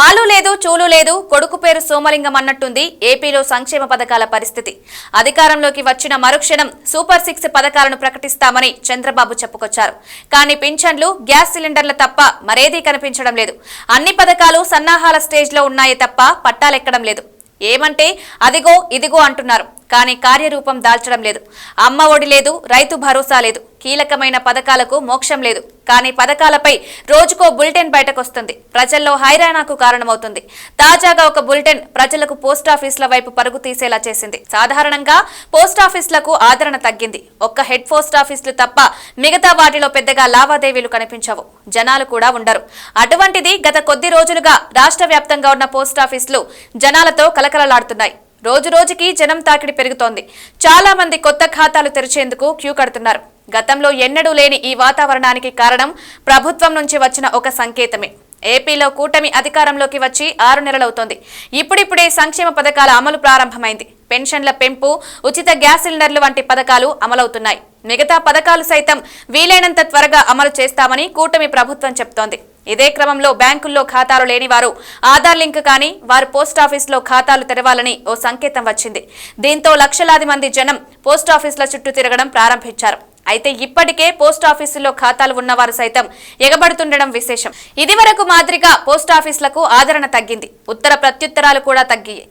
ఆలు లేదు చూలు లేదు కొడుకు పేరు సోమలింగం అన్నట్టుంది ఏపీలో సంక్షేమ పథకాల పరిస్థితి. అధికారంలోకి వచ్చిన మరుక్షణం సూపర్ సిక్స్ పథకాలను ప్రకటిస్తామని చంద్రబాబు చెప్పుకొచ్చారు. కానీ పింఛన్లు గ్యాస్ సిలిండర్ల తప్ప మరేదీ కనిపించడం లేదు. అన్ని పథకాలు సన్నాహాల స్టేజ్లో ఉన్నాయి తప్ప పట్టాలెక్కడం లేదు. ఏమంటే అదిగో ఇదిగో అంటున్నారు. కానీ కార్యరూపం దాల్చడం లేదు. అమ్మ ఒడి లేదు రైతు భరోసా లేదు. కీలకమైన పథకాలకు మోక్షం లేదు. కానీ పథకాలపై రోజుకో బులెటిన్ బయటకొస్తుంది. ప్రజల్లో హైరాణాకు కారణమవుతుంది. తాజాగా ఒక బులెటిన్ ప్రజలకు పోస్టాఫీసుల వైపు పరుగు తీసేలా చేసింది. సాధారణంగా పోస్టాఫీసులకు ఆదరణ తగ్గింది. ఒక్క హెడ్ పోస్టాఫీసులు తప్ప మిగతా వాటిలో పెద్దగా లావాదేవీలు కనిపించవు. జనాలు కూడా ఉండరు. అటువంటిది గత కొద్ది రోజులుగా రాష్ట్ర వ్యాప్తంగా ఉన్న పోస్టాఫీసులు జనాలతో కలకలలాడుతున్నాయి. రోజు రోజుకి జనం తాకిడి పెరుగుతోంది. చాలా మంది కొత్త ఖాతాలు తెరిచేందుకు క్యూ కడుతున్నారు. గతంలో ఎన్నడూ లేని ఈ వాతావరణానికి కారణం ప్రభుత్వం నుంచి వచ్చిన ఒక సంకేతమే. ఏపీలో కూటమి అధికారంలోకి వచ్చి ఆరు నెలలవుతోంది. ఇప్పుడిప్పుడే సంక్షేమ పథకాల అమలు ప్రారంభమైంది. పెన్షన్ల పెంపు ఉచిత గ్యాస్ సిలిండర్లు వంటి పథకాలు అమలవుతున్నాయి. మిగతా పథకాలు సైతం వీలైనంత త్వరగా అమలు చేస్తామని కూటమి ప్రభుత్వం చెప్తోంది. ఇదే క్రమంలో బ్యాంకుల్లో ఖాతాలు లేని వారు ఆధార్ లింక్ కానీ వారు పోస్టాఫీసులో ఖాతాలు తెరవాలని ఓ సంకేతం వచ్చింది. దీంతో లక్షలాది మంది జనం పోస్టాఫీసుల చుట్టూ తిరగడం ప్రారంభించారు. అయితే ఇప్పటికే పోస్టాఫీసుల్లో ఖాతాలు ఉన్నవారు సైతం ఎగబడుతుండడం విశేషం. ఇదివరకు మాదిరిగా పోస్టాఫీసులకు ఆదరణ తగ్గింది. ఉత్తర ప్రత్యుత్తరాలు కూడా తగ్గాయి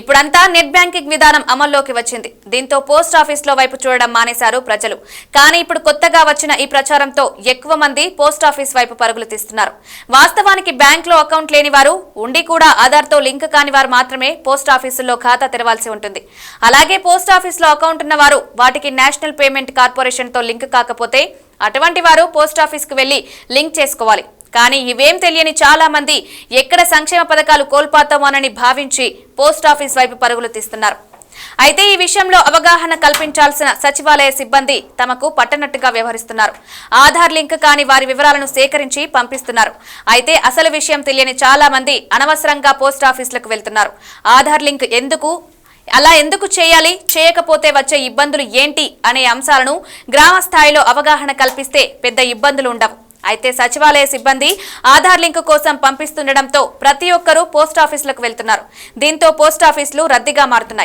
ఇప్పుడంతా నెట్ బ్యాంకింగ్ విధానం అమల్లోకి వచ్చింది. దీంతో పోస్ట్ ఆఫీసులో వైపు చూడడం మానేశారు ప్రజలు. కానీ ఇప్పుడు కొత్తగా వచ్చిన ఈ ప్రచారంతో ఎక్కువ మంది పోస్ట్ ఆఫీస్ వైపు పరుగులు తీస్తున్నారు. వాస్తవానికి బ్యాంకులో అకౌంట్ లేని వారు ఉండి కూడా ఆధార్తో లింక్ కాని వారు మాత్రమే పోస్ట్ ఆఫీసుల్లో ఖాతా తెరవాల్సి ఉంటుంది. అలాగే పోస్ట్ ఆఫీసులో అకౌంట్ ఉన్న వారు వాటికి నేషనల్ పేమెంట్ కార్పొరేషన్తో లింక్ కాకపోతే అటువంటి వారు పోస్ట్ ఆఫీస్కు వెళ్ళి లింక్ చేసుకోవాలి. కానీ ఇవేం తెలియని చాలా మంది ఎక్కడ సంక్షేమ పథకాలు కోల్పోతామోనని భావించి పోస్ట్ ఆఫీస్ వైపు పరుగులు తీస్తున్నారు. అయితే ఈ విషయంలో అవగాహన కల్పించాల్సిన సచివాలయ సిబ్బంది తమకు పట్టనట్టుగా వ్యవహరిస్తున్నారు. ఆధార్ లింక్ కాని వారి వివరాలను సేకరించి పంపిస్తున్నారు. అయితే అసలు విషయం తెలియని చాలా మంది అనవసరంగా పోస్ట్ ఆఫీసులకు వెళ్తున్నారు. ఆధార్ లింక్ ఎందుకు అలా ఎందుకు చేయాలి చేయకపోతే వచ్చే ఇబ్బందులు ఏంటి అనే అంశాలను గ్రామ స్థాయిలో అవగాహన కల్పిస్తే పెద్ద ఇబ్బందులు ఉండవు. అయితే సచివాలయ సిబ్బంది ఆధార్ లింక్ కోసం పంపిస్తుండటంతో ప్రతి ఒక్కరూ పోస్టాఫీసులకు వెళ్తున్నారు. దీంతో పోస్టాఫీసులు రద్దీగా మారుతున్నాయి.